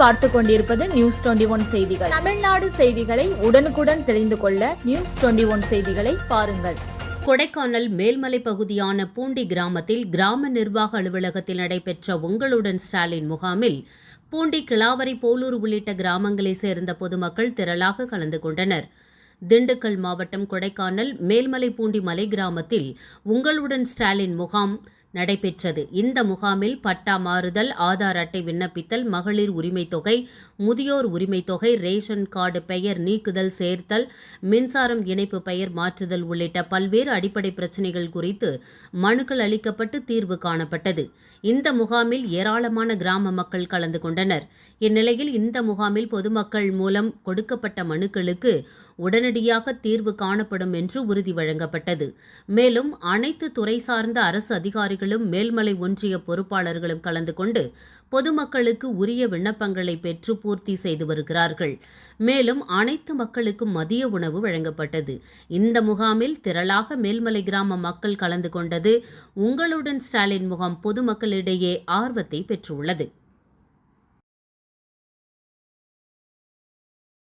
பார்த்து கொண்டிருப்பது news twenty one செய்திகள். தமிழ்நாடு செய்திகளை உடனுக்குடன் தெரிந்து கொள்ள நியூஸ் டுவெண்டி ஒன் செய்திகளை பாருங்கள். கொடைக்கானல் மேல்மலை பகுதியான பூண்டி கிராமத்தில் கிராம நிர்வாக அலுவலகத்தில் நடைபெற்ற உங்களுடன் ஸ்டாலின் முகாமில் பூண்டி கிளாவரி போலூர் உள்ளிட்ட கிராமங்களைச் சேர்ந்த பொதுமக்கள் திரளாக கலந்து கொண்டனர். திண்டுக்கல் மாவட்டம் கொடைக்கானல் மேல்மலை பூண்டி மலை கிராமத்தில் உங்களுடன் ஸ்டாலின் முகாம் நடைபெற்றது. இந்த முகாமில் பட்டா மாறுதல் ஆதார் அட்டை விண்ணப்பித்தல் மகளிர் உரிமைத் தொகை முதியோர் உரிமைத் தொகை ரேஷன் கார்டு பெயர் நீக்குதல் சேர்த்தல் மின்சாரம் இணைப்பு பெயர் மாற்றுதல் உள்ளிட்ட பல்வேறு அடிப்படை பிரச்சினைகள் குறித்து மனுக்கள் அளிக்கப்பட்டு தீர்வு காணப்பட்டது. இந்த முகாமில் ஏராளமான கிராம மக்கள் கலந்து கொண்டனர். இந்நிலையில் இந்த முகாமில் பொதுமக்கள் மூலம் கொடுக்கப்பட்ட மனுக்களுக்கு உடனடியாக தீர்வு காணப்படும் என்று உறுதி வழங்கப்பட்டது. மேலும் அனைத்து துறை சார்ந்த அரசு அதிகாரிகளும் மேல்மலை ஒன்றிய பொறுப்பாளர்களும் கலந்து கொண்டு பொதுமக்களுக்கு உரிய விண்ணப்பங்களை பெற்று பூர்த்தி செய்து வருகிறார்கள். மேலும் அனைத்து மக்களுக்கும் மதிய உணவு வழங்கப்பட்டது. இந்த முகாமில் திரளாக மேல்மலை கிராம மக்கள் கலந்து கொண்டது. உங்களுடன் ஸ்டாலின் முகாம் பொதுமக்களிடையே ஆர்வத்தை பெற்றுள்ளது.